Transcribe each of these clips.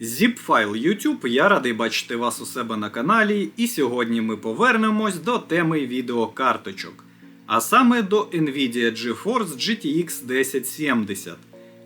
Zipfile YouTube, я радий бачити вас у себе на каналі, і сьогодні ми повернемось до теми відеокарточок, а саме до Nvidia GeForce GTX 1070.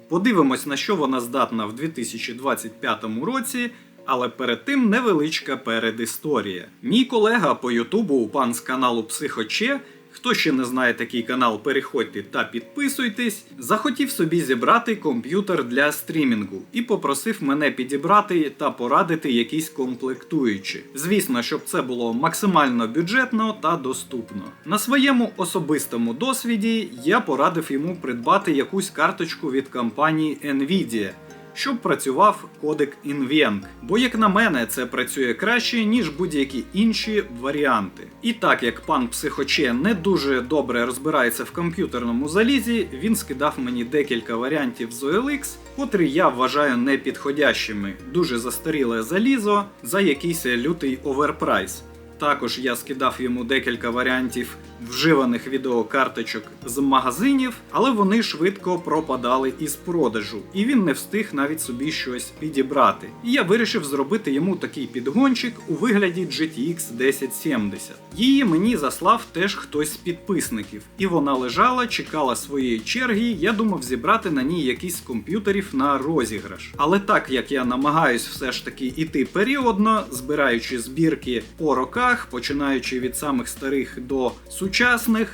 Подивимось, на що вона здатна в 2025 році, але перед тим невеличка передісторія. Мій колега по Ютубу, пан з каналу Психоче, Хто ще не знає такий канал, переходьте та підписуйтесь. Захотів собі зібрати комп'ютер для стрімінгу і попросив мене підібрати та порадити якісь комплектуючі. Звісно, щоб це було максимально бюджетно та доступно. На своєму особистому досвіді я порадив йому придбати якусь карточку від компанії Nvidia щоб працював кодек Invent. Бо, як на мене, це працює краще, ніж будь-які інші варіанти. І так як пан Психоче не дуже добре розбирається в комп'ютерному залізі, він скидав мені декілька варіантів з OLX, котрі я вважаю непідходящими. Дуже застаріле залізо за якийсь лютий оверпрайс. Також я скидав йому декілька варіантів вживаних відеокарточок з магазинів, але вони швидко пропадали із продажу, і він не встиг навіть собі щось підібрати. І я вирішив зробити йому такий підгончик у вигляді GTX 1070. Її мені заслав теж хтось з підписників, і вона лежала, чекала своєї черги. Я думав зібрати на ній якийсь комп'ютерів на розіграш. Але так як я намагаюсь все ж таки іти періодно, збираючи збірки по роках, починаючи від самих старих до сучасних,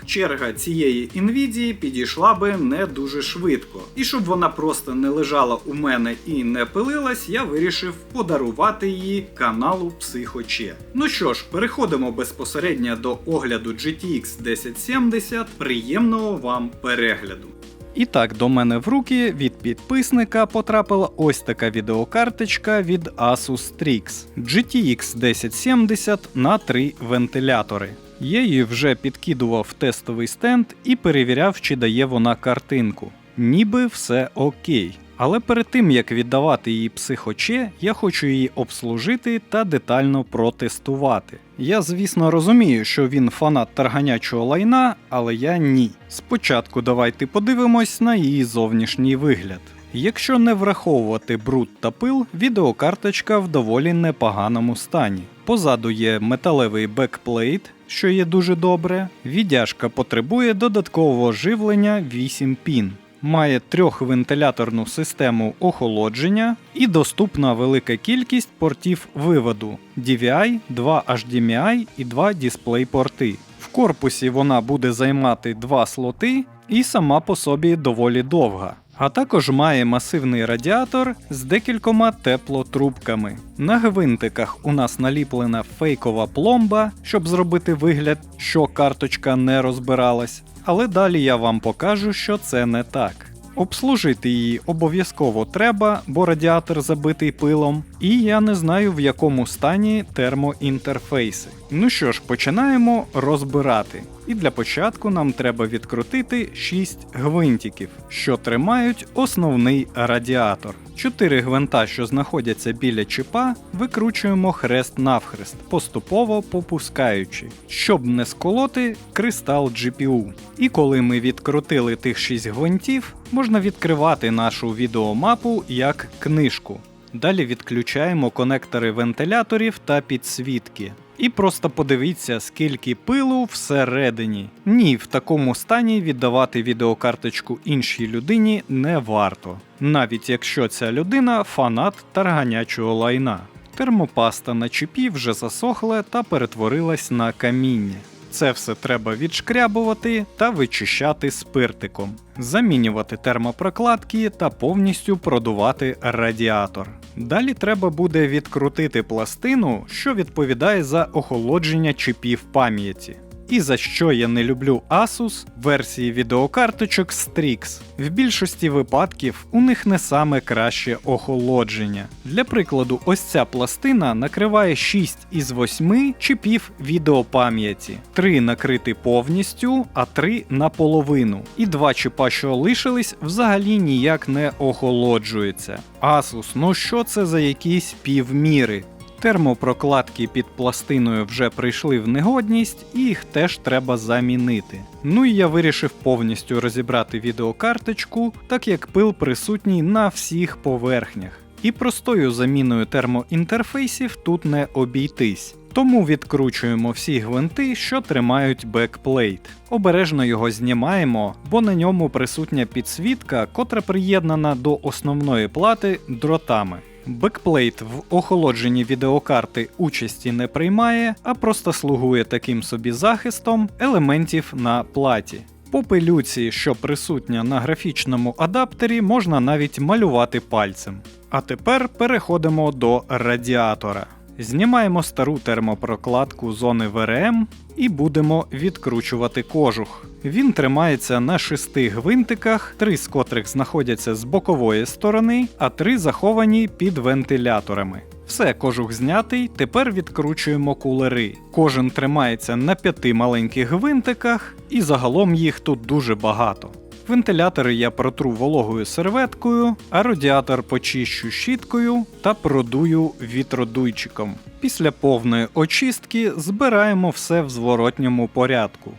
черга цієї Nvidia підійшла би не дуже швидко. І щоб вона просто не лежала у мене і не пилилась, я вирішив подарувати її каналу Психоче. Ну що ж, переходимо безпосередньо до огляду GTX 1070. Приємного вам перегляду! І так, до мене в руки від підписника потрапила ось така відеокарточка від Asus Strix GTX 1070 на 3 вентилятори. Я її вже підкидував тестовий стенд і перевіряв, чи дає вона картинку. Ніби все окей. Але перед тим як віддавати її психоче, я хочу її обслужити та детально протестувати. Я, звісно, розумію, що він фанат тарганячого лайна, але я ні. Спочатку давайте подивимось на її зовнішній вигляд. Якщо не враховувати бруд та пил, відеокарточка в доволі непоганому стані. Позаду є металевий бекплейт, що є дуже добре. Віддяжка потребує додаткового живлення 8 пін. Має трьохвентиляторну систему охолодження і доступна велика кількість портів виводу DVI, 2 HDMI і 2 дисплей-порти. В корпусі вона буде займати два слоти і сама по собі доволі довга. А також має масивний радіатор з декількома теплотрубками. На гвинтиках у нас наліплена фейкова пломба, щоб зробити вигляд, що карточка не розбиралась. Але далі я вам покажу, що це не так. Обслужити її обов'язково треба, бо радіатор забитий пилом, і я не знаю в якому стані термоінтерфейси. Ну що ж, починаємо розбирати. І для початку нам треба відкрутити 6 гвинтиків, що тримають основний радіатор. Чотири гвинта, що знаходяться біля чіпа, викручуємо хрест навхрест, поступово попускаючи, щоб не сколоти кристал GPU. І коли ми відкрутили тих 6 гвинтів, можна відкривати нашу відеомапу як книжку. Далі відключаємо конектори вентиляторів та підсвітки. І просто подивіться, скільки пилу всередині. Ні, в такому стані віддавати відеокарточку іншій людині не варто, навіть якщо ця людина фанат тарганячого лайна. Термопаста на чіпі вже засохла та перетворилась на каміння. Це все треба відшкрябувати та вичищати спиртиком, замінювати термопрокладки та повністю продувати радіатор. Далі треба буде відкрутити пластину, що відповідає за охолодження чіпів пам'яті. І за що я не люблю Asus версії відеокарточок Strix. В більшості випадків у них не саме краще охолодження. Для прикладу, ось ця пластина накриває 6 із 8 чіпів відеопам'яті. 3 накриті повністю, а 3 наполовину. І два чіпа, що лишились, взагалі ніяк не охолоджуються. Asus, ну що це за якісь півміри? Термопрокладки під пластиною вже прийшли в негодність, і їх теж треба замінити. Ну і я вирішив повністю розібрати відеокарточку, так як пил присутній на всіх поверхнях. І простою заміною термоінтерфейсів тут не обійтись. Тому відкручуємо всі гвинти, що тримають бекплейт. Обережно його знімаємо, бо на ньому присутня підсвітка, котра приєднана до основної плати дротами. Бекплейт в охолодженні відеокарти участі не приймає, а просто слугує таким собі захистом елементів на платі. По пилюці, що присутня на графічному адаптері, можна навіть малювати пальцем. А тепер переходимо до радіатора. Знімаємо стару термопрокладку зони ВРМ і будемо відкручувати кожух. Він тримається на шести гвинтиках, три з котрих знаходяться з бокової сторони, а три заховані під вентиляторами. Все, кожух знятий, тепер відкручуємо кулери. Кожен тримається на п'яти маленьких гвинтиках, і загалом їх тут дуже багато. Вентилятори я протру вологою серветкою, а радіатор почищу щіткою та продую вітродуйчиком. Після повної очистки збираємо все в зворотньому порядку.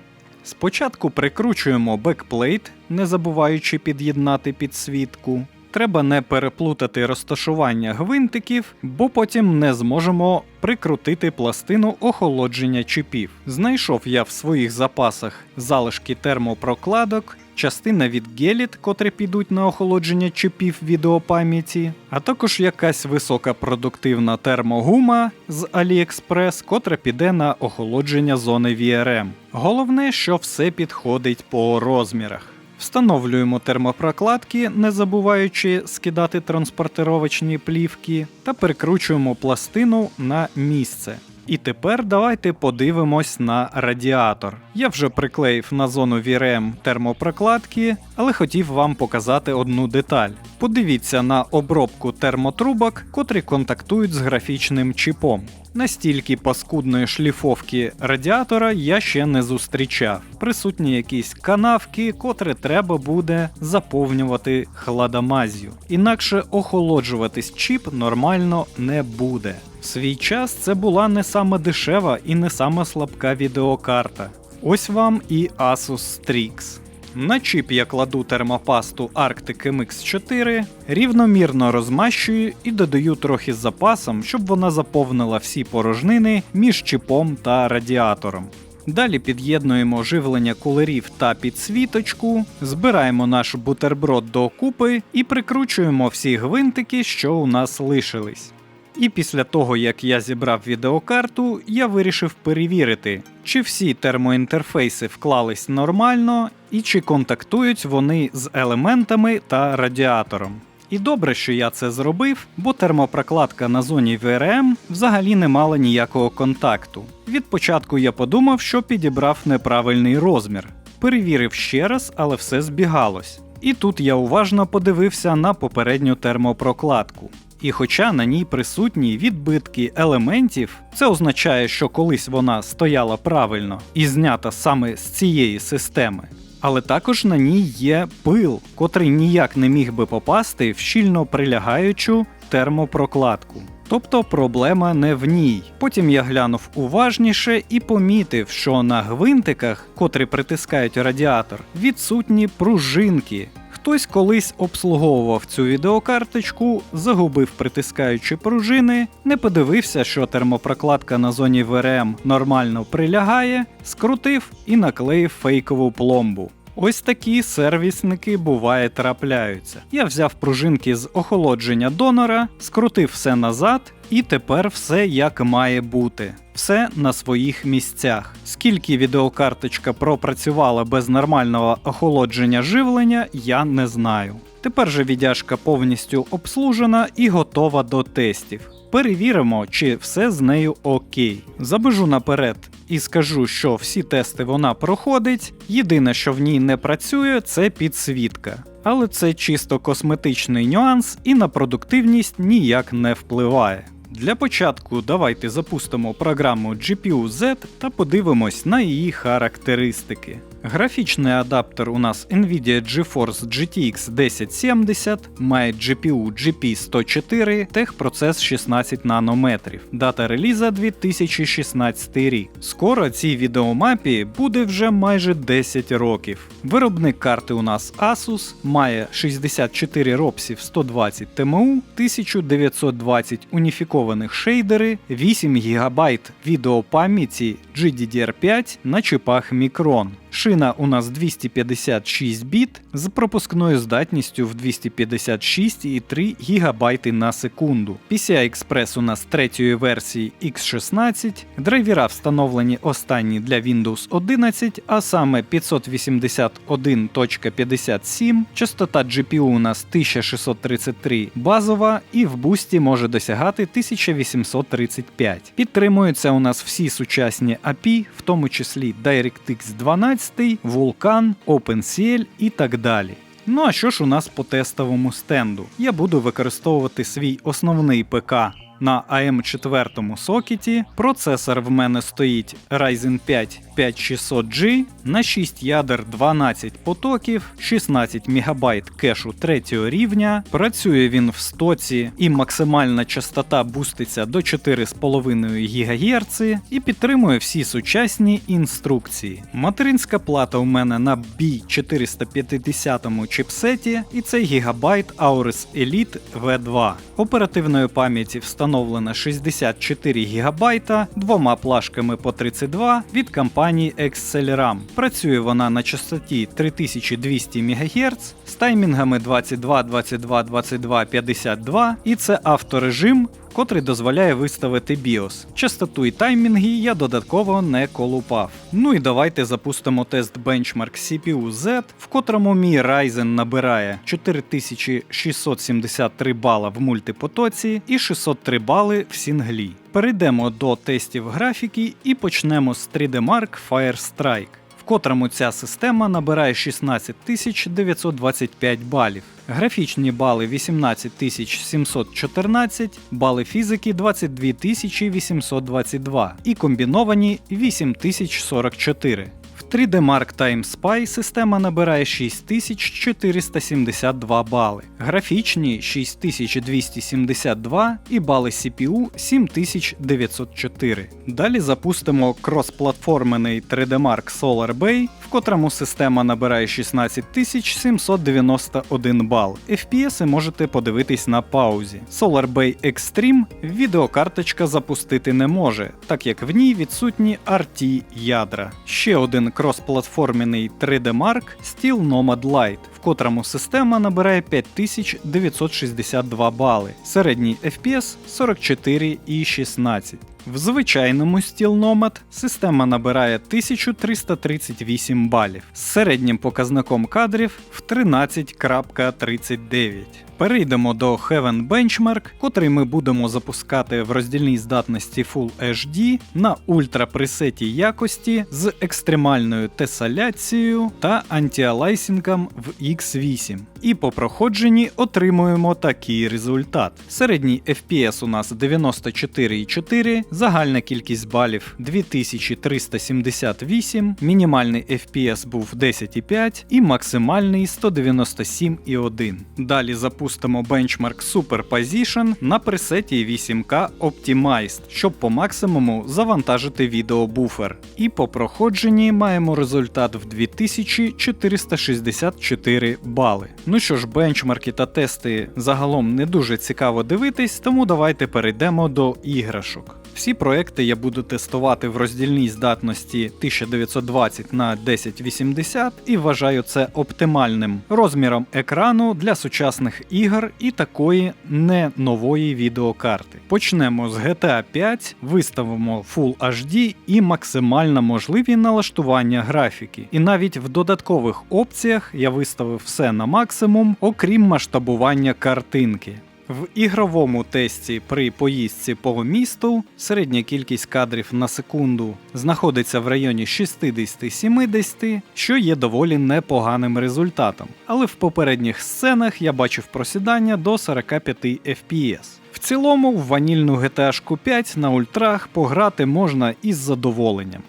Спочатку прикручуємо бекплейт, не забуваючи під'єднати підсвітку. Треба не переплутати розташування гвинтиків, бо потім не зможемо прикрутити пластину охолодження чіпів. Знайшов я в своїх запасах залишки термопрокладок, частина від геліт, котрі підуть на охолодження чіпів відеопам'яті, а також якась високопродуктивна термогума з AliExpress, котра піде на охолодження зони VRM. Головне, що все підходить по розмірах. Встановлюємо термопрокладки, не забуваючи скидати транспортировочні плівки, та перекручуємо пластину на місце. І тепер давайте подивимось на радіатор. Я вже приклеїв на зону VRM термопрокладки, але хотів вам показати одну деталь. Подивіться на обробку термотрубок, котрі контактують з графічним чіпом. Настільки паскудної шліфовки радіатора я ще не зустрічав. Присутні якісь канавки, котре треба буде заповнювати хладомаз'ю. Інакше охолоджуватись чіп нормально не буде. В свій час це була не саме дешева і не саме слабка відеокарта. Ось вам і Asus Strix. На чіп я кладу термопасту Arctic MX4, рівномірно розмащую і додаю трохи з запасом, щоб вона заповнила всі порожнини між чіпом та радіатором. Далі під'єднуємо живлення кулерів та підсвіточку, збираємо наш бутерброд до купи і прикручуємо всі гвинтики, що у нас лишились. І після того, як я зібрав відеокарту, я вирішив перевірити, чи всі термоінтерфейси вклались нормально і чи контактують вони з елементами та радіатором. І добре, що я це зробив, бо термопрокладка на зоні VRM взагалі не мала ніякого контакту. Від початку я подумав, що підібрав неправильний розмір. Перевірив ще раз, але все збігалось. І тут я уважно подивився на попередню термопрокладку. І хоча на ній присутні відбитки елементів, це означає, що колись вона стояла правильно і знята саме з цієї системи. Але також на ній є пил, котрий ніяк не міг би попасти в щільно прилягаючу термопрокладку. Тобто проблема не в ній. Потім я глянув уважніше і помітив, що на гвинтиках, котрі притискають радіатор, відсутні пружинки. Хтось колись обслуговував цю відеокарточку, загубив притискаючі пружини, не подивився, що термопрокладка на зоні ВРМ нормально прилягає, скрутив і наклеїв фейкову пломбу. Ось такі сервісники буває трапляються. Я взяв пружинки з охолодження донора, скрутив все назад, і тепер все як має бути. Все на своїх місцях. Скільки відеокарточка пропрацювала без нормального охолодження живлення, я не знаю. Тепер же віддяжка повністю обслужена і готова до тестів. Перевіримо, чи все з нею окей. Забежу наперед і скажу, що всі тести вона проходить. Єдине, що в ній не працює, це підсвітка. Але це чисто косметичний нюанс і на продуктивність ніяк не впливає. Для початку давайте запустимо програму GPU-Z та подивимось на її характеристики. Графічний адаптер у нас Nvidia GeForce GTX 1070 має GPU GP104, техпроцес 16 нанометрів. Дата реліза 2016 рік. Скоро цій відеомапі буде вже майже 10 років. Виробник карти у нас Asus має 64 ропсів 120 ТМУ, 1920 уніфікованих шейдери, 8 ГБ відеопам'яті GDDR5 на чипах Micron. Шина у нас 256 біт з пропускною здатністю в 256,3 ГБ на секунду. PCI Express у нас третьої версії X16, драйвера встановлені останні для Windows 11, а саме 581.57, частота GPU у нас 1633 базова і в бусті може досягати 1835. Підтримуються у нас всі сучасні API, в тому числі DirectX 12, Vulkan, OpenCL і так далі. Ну а що ж у нас по тестовому стенду? Я буду використовувати свій основний ПК на AM4 сокеті. Процесор в мене стоїть Ryzen 5 5600G на 6 ядер 12 потоків, 16 МБ кешу 3 рівня. Працює він в стоці і максимальна частота буститься до 4,5 ГГц і підтримує всі сучасні інструкції. Материнська плата у мене на B450 чипсеті і це Gigabyte Aorus Elite V2. Оперативної пам'яті встановлено 64 ГБ двома плашками по 32 від компанії Acceleram. Працює вона на частоті 3200 МГц з таймінгами 22, 22, 22, 52 і це авторежим. Котрий дозволяє виставити BIOS. Частоту і таймінги я додатково не колупав. Ну і давайте запустимо тест бенчмарк CPU Z, в котрому мій Ryzen набирає 4673 бала в мультипотоці і 603 бали в сінглі. Перейдемо до тестів графіки і почнемо з 3D Mark Firestrike, в котрому ця система набирає 16925 балів. Графічні бали 18714, бали фізики 22822 і комбіновані 8044. В 3D Mark Time Spy система набирає 6472 бали, графічні 6272 і бали CPU 7904. Далі запустимо кросплатформений 3D Mark Solar Bay, в котрому система набирає 16791 бал. FPS можете подивитись на паузі. Solar Bay Extreme відеокарточка запустити не може, так як в ній відсутні RT ядра. Ще один кросплатформений 3D Mark Steel Nomad Lite, в котрому система набирає 5962 бали. Середній FPS 44,16. В звичайному Steel Nomad система набирає 1338 балів з середнім показником кадрів в 13.39. Перейдемо до Heaven Benchmark, котрий ми будемо запускати в роздільній здатності Full HD на ультрапресеті якості з екстремальною тесаляцією та антіалайсінгом в X8. І по проходженні отримуємо такий результат. Середній FPS у нас 94,4, загальна кількість балів 2378, мінімальний FPS був 10,5 і максимальний 197,1. Далі запустимо бенчмарк Superposition на пресеті 8K Optimized, щоб по максимуму завантажити відеобуфер. І по проходженні маємо результат в 2464 бали. Ну що ж, бенчмарки та тести загалом не дуже цікаво дивитись, тому давайте перейдемо до іграшок. Всі проекти я буду тестувати в роздільній здатності 1920 на 1080 і вважаю це оптимальним розміром екрану для сучасних ігор і такої не нової відеокарти. Почнемо з GTA 5, виставимо Full HD і максимально можливі налаштування графіки. І навіть в додаткових опціях я виставив все на максимум, окрім масштабування картинки. В ігровому тесті при поїздці по місту середня кількість кадрів на секунду знаходиться в районі 60-70, що є доволі непоганим результатом. Але в попередніх сценах я бачив просідання до 45 FPS. В цілому в ванільну GTA 5 на ультрах пограти можна із задоволенням.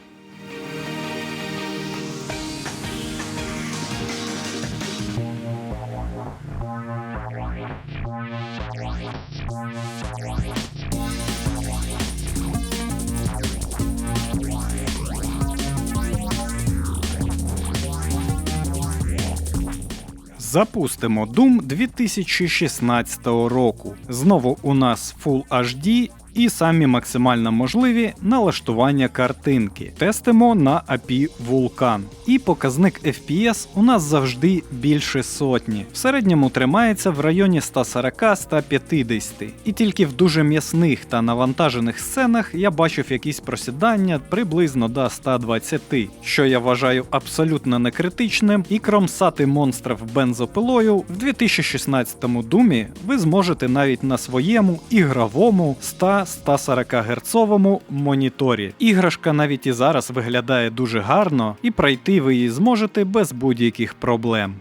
Запустимо Doom 2016 року. Знову у нас Full HD і самі максимально можливі налаштування картинки. Тестимо на API Vulkan. І показник FPS у нас завжди більше сотні. В середньому тримається в районі 140-150. І тільки в дуже м'ясних та навантажених сценах я бачив якісь просідання приблизно до 120, що я вважаю абсолютно некритичним, і кромсати монстрів бензопилою в 2016 думі ви зможете навіть на своєму ігровому 100-140 Гц моніторі. Іграшка навіть і зараз виглядає дуже гарно, і пройти ви її зможете без будь-яких проблем.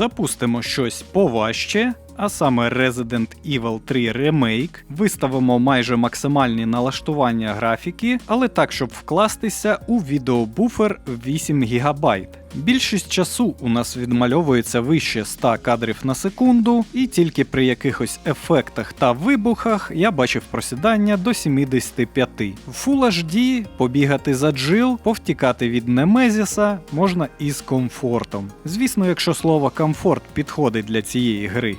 Запустимо щось поважче, а саме Resident Evil 3 Remake. Виставимо майже максимальні налаштування графіки, але так, щоб вкластися у відеобуфер 8 ГБ. Більшість часу у нас відмальовується вище 100 кадрів на секунду, і тільки при якихось ефектах та вибухах я бачив просідання до 75. В Full HD побігати за джил, повтікати від Немезіса можна із комфортом. Звісно, якщо слово комфорт підходить для цієї гри.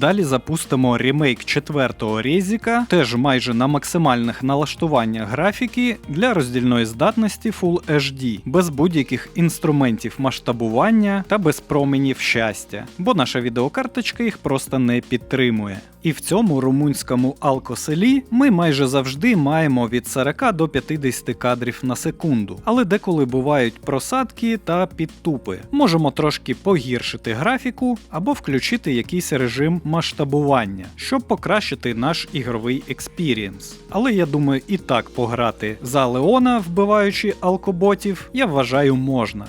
Далі запустимо ремейк четвертого Резіка, теж майже на максимальних налаштуваннях графіки для роздільної здатності Full HD, без будь-яких інструментів масштабування та без променів щастя, бо наша відеокарточка їх просто не підтримує. І в цьому румунському алкоселі ми майже завжди маємо від 40 до 50 кадрів на секунду, але деколи бувають просадки та підтупи. Можемо трошки погіршити графіку або включити якийсь режим масштабування, щоб покращити наш ігровий експірієнс. Але я думаю, і так пограти за Леона, вбиваючи алкоботів, я вважаю можна.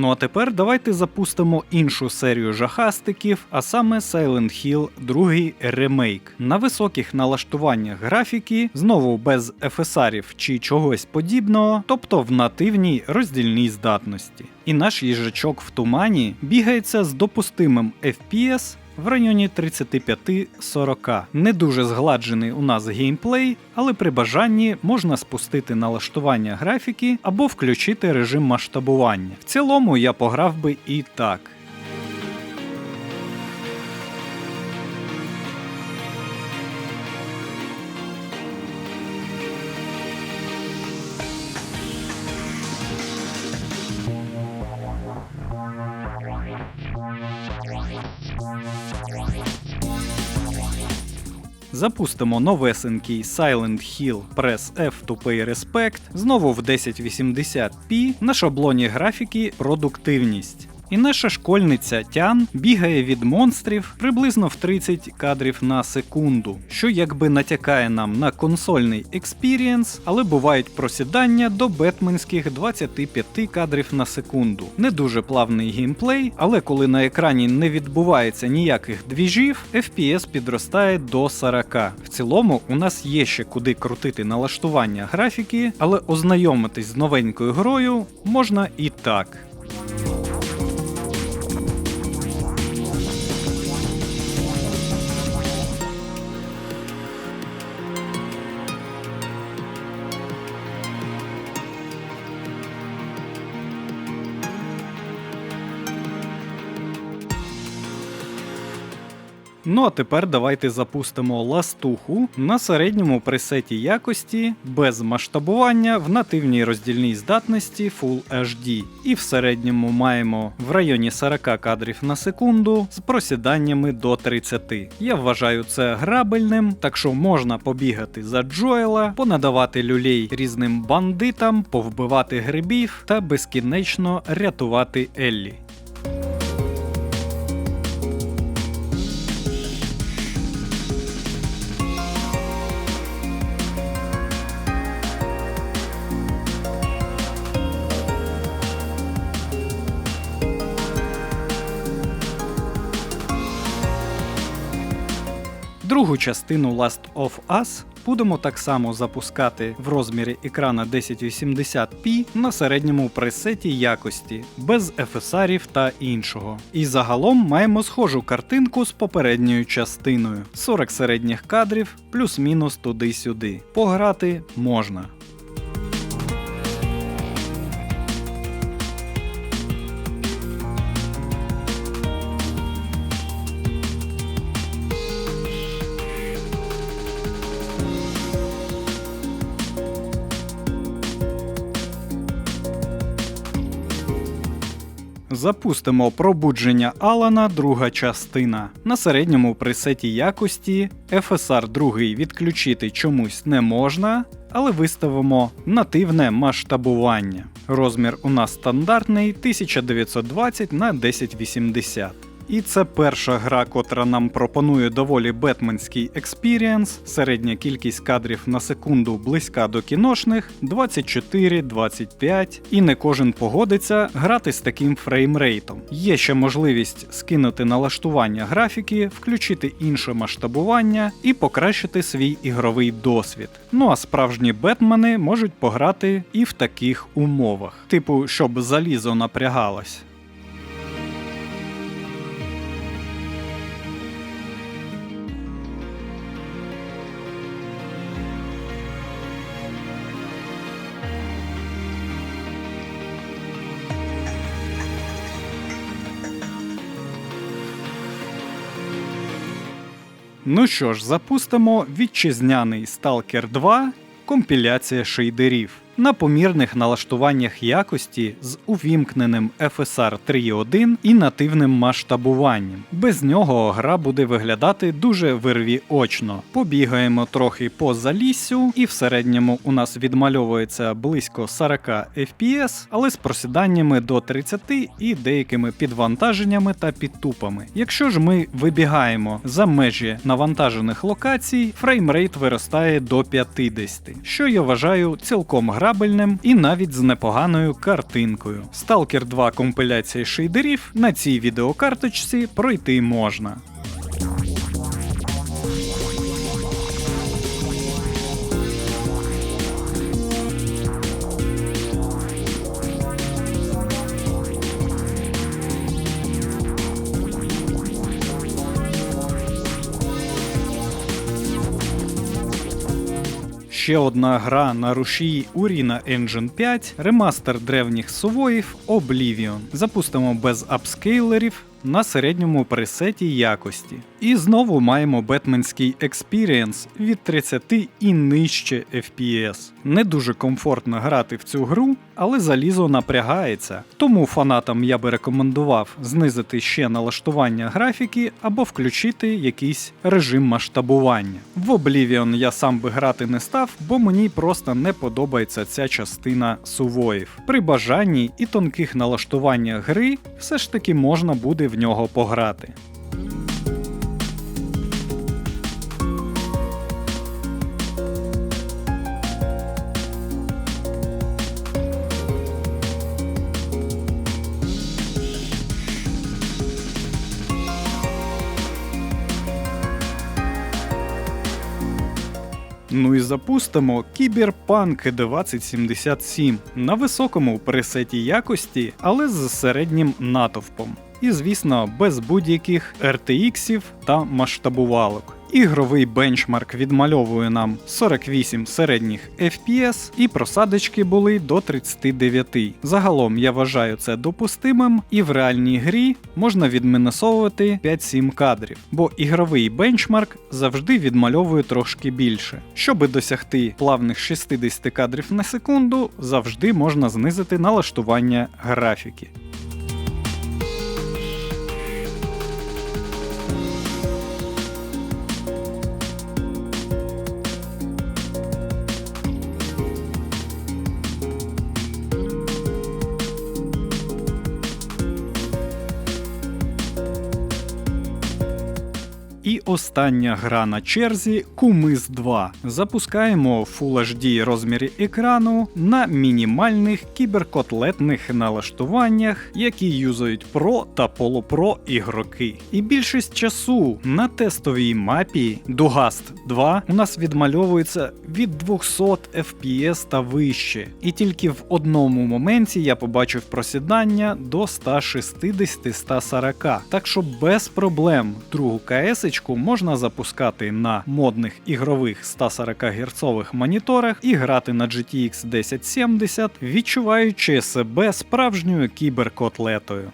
Ну а тепер давайте запустимо іншу серію жахастиків, а саме Silent Hill 2 ремейк. На високих налаштуваннях графіки, знову без FSR чи чогось подібного, тобто в нативній роздільній здатності. І наш їжачок в тумані бігається з допустимим FPS в районі 35-40. Не дуже згладжений у нас геймплей, але при бажанні можна спустити налаштування графіки або включити режим масштабування. В цілому я пограв би і так. Запустимо новесенький Silent Hill Press F to Pay Respect знову в 1080p на шаблоні графіки продуктивність. І наша школьниця Тян бігає від монстрів приблизно в 30 кадрів на секунду, що якби натякає нам на консольний експірієнс, але бувають просідання до бетменських 25 кадрів на секунду. Не дуже плавний геймплей, але коли на екрані не відбувається ніяких двіжів, FPS підростає до 40. В цілому у нас є ще куди крутити налаштування графіки, але ознайомитись з новенькою грою можна і так. Ну а тепер давайте запустимо ластуху на середньому пресеті якості без масштабування в нативній роздільній здатності Full HD. І в середньому маємо в районі 40 кадрів на секунду з просіданнями до 30. Я вважаю це грабельним, так що можна побігати за Джоела, понадавати люлей різним бандитам, повбивати грибів та безкінечно рятувати Еллі. Другу частину Last of Us будемо так само запускати в розмірі екрана 1080p на середньому пресеті якості, без ефесарів та іншого. І загалом маємо схожу картинку з попередньою частиною: 40 середніх кадрів, плюс-мінус туди-сюди. Пограти можна. Запустимо пробудження Алана, друга частина. На середньому пресеті якості FSR 2 відключити чомусь не можна, але виставимо нативне масштабування. Розмір у нас стандартний 1920 на 1080. І це перша гра, котра нам пропонує доволі бетменський експірієнс. Середня кількість кадрів на секунду близька до кіношних 24-25, і не кожен погодиться грати з таким фреймрейтом. Є ще можливість скинути налаштування графіки, включити інше масштабування і покращити свій ігровий досвід. Ну а справжні бетмени можуть пограти і в таких умовах, типу, щоб залізо напрягалось. Ну що ж, запустимо вітчизняний Stalker 2 компіляція шейдерів. На помірних налаштуваннях якості з увімкненим FSR 3.1 і нативним масштабуванням. Без нього гра буде виглядати дуже вирві очно. Побігаємо трохи по заліссю, і в середньому у нас відмальовується близько 40 FPS, але з просіданнями до 30 і деякими підвантаженнями та підтупами. Якщо ж ми вибігаємо за межі навантажених локацій, фреймрейт виростає до 50, що я вважаю цілком грабельним і навіть з непоганою картинкою. Stalker 2 компиляція шейдерів на цій відеокарточці пройти можна. Ще одна гра на рушії Urina Engine 5, ремастер древніх сувоїв Oblivion. Запустимо без апскейлерів на середньому пресеті якості. І знову маємо бетменський експірієнс від 30 і нижче FPS. Не дуже комфортно грати в цю гру, але залізо напрягається. Тому фанатам я би рекомендував знизити ще налаштування графіки або включити якийсь режим масштабування. В Oblivion я сам би грати не став, бо мені просто не подобається ця частина сувоїв. При бажанні і тонких налаштуваннях гри все ж таки можна буде в нього пограти. Ну і запустимо Cyberpunk 2077 на високому пресеті якості, але з середнім натовпом. І, звісно, без будь-яких RTX та масштабувалок. Ігровий бенчмарк відмальовує нам 48 середніх FPS, і просадочки були до 39. Загалом я вважаю це допустимим, і в реальній грі можна відмінусовувати 5-7 кадрів, бо ігровий бенчмарк завжди відмальовує трошки більше. Щоби досягти плавних 60 кадрів на секунду, завжди можна знизити налаштування графіки. Остання гра на черзі Кумис 2. Запускаємо Full HD розмірі екрану на мінімальних кіберкотлетних налаштуваннях, які юзають Pro та полупро ігроки. І більшість часу на тестовій мапі Dugast 2 у нас відмальовується від 200 FPS та вище. І тільки в одному моменті я побачив просідання до 160-140. Так що без проблем другу КС можна запускати на модних ігрових 140 герцових моніторах і грати на GTX 1070, відчуваючи себе справжньою кіберкотлетою.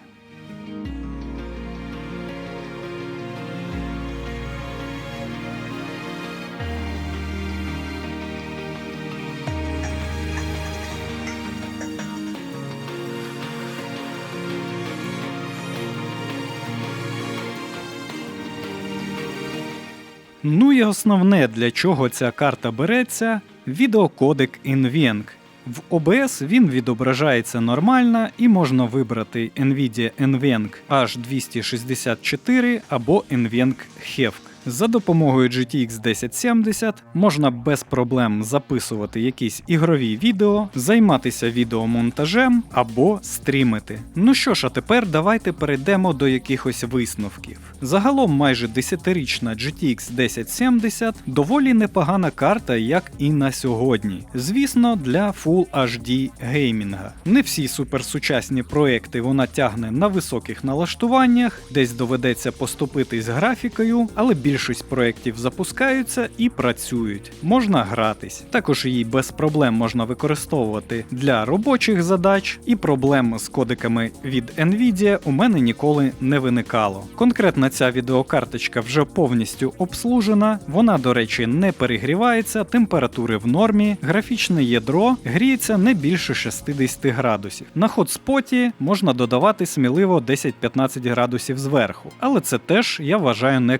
Ну і основне, для чого ця карта береться відеокодек NVENC. В OBS він відображається нормально і можна вибрати Nvidia NVENC H264 або NVENC HEVC. За допомогою GTX 1070 можна без проблем записувати якісь ігрові відео, займатися відеомонтажем або стрімити. Ну що ж, а тепер давайте перейдемо до якихось висновків. Загалом майже 10-річна GTX 1070 доволі непогана карта, як і на сьогодні. Звісно, для Full HD геймінга. Не всі суперсучасні проекти вона тягне на високих налаштуваннях, десь доведеться поступитись графікою, але більш більшість проєктів запускаються і працюють, можна гратись. Також її без проблем можна використовувати для робочих задач, і проблем з кодеками від Nvidia у мене ніколи не виникало. Конкретно ця відеокарточка вже повністю обслужена, вона, до речі, не перегрівається, температури в нормі, графічне ядро гріється не більше 60 градусів. На хотспоті можна додавати сміливо 10-15 градусів зверху, але це теж я вважаю не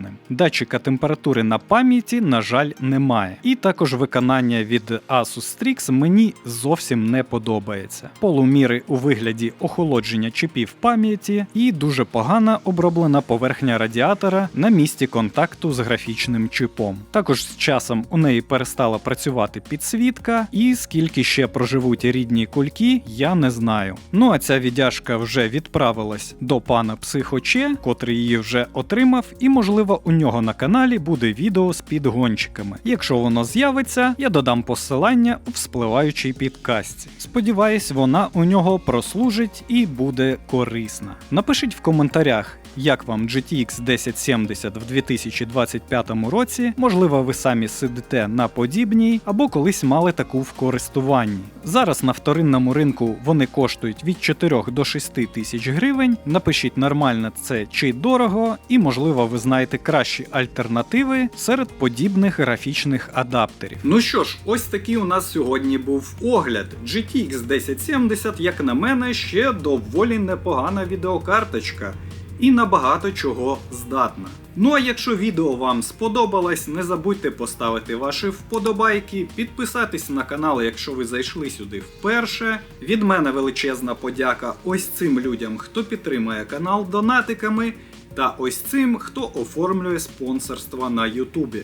критичним. Датчика температури на пам'яті, на жаль, немає. І також виконання від Asus Strix мені зовсім не подобається. Полуміри у вигляді охолодження чіпів пам'яті і дуже погана оброблена поверхня радіатора на місці контакту з графічним чипом. Також з часом у неї перестала працювати підсвітка, і скільки ще проживуть рідні кульки, я не знаю. Ну а ця віддяжка вже відправилась до пана Психоче, котрий її вже отримав, і, можливо, у нього на каналі буде відео з підгончиками. Якщо воно з'явиться, я додам посилання у вспливаючій підкасті. Сподіваюсь, вона у нього прослужить і буде корисна. Напишіть в коментарях, як вам GTX 1070 в 2025 році, можливо, ви самі сидите на подібній або колись мали таку в користуванні. Зараз на вторинному ринку вони коштують від 4 до 6 тисяч гривень. Напишіть нормально це чи дорого, і можливо ви знаєте кращі альтернативи серед подібних графічних адаптерів. Ну що ж, ось такий у нас сьогодні був огляд. GTX 1070, як на мене, ще доволі непогана відеокарточка і на багато чого здатна. Ну а якщо відео вам сподобалось, не забудьте поставити ваші вподобайки, підписатись на канал, якщо ви зайшли сюди вперше. Від мене величезна подяка ось цим людям, хто підтримує канал донатиками, та ось цим, хто оформлює спонсорство на Ютубі.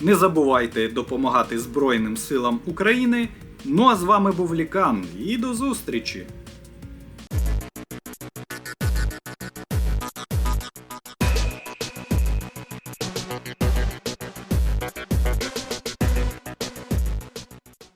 Не забувайте допомагати Збройним силам України. Ну а з вами був Лікан і до зустрічі!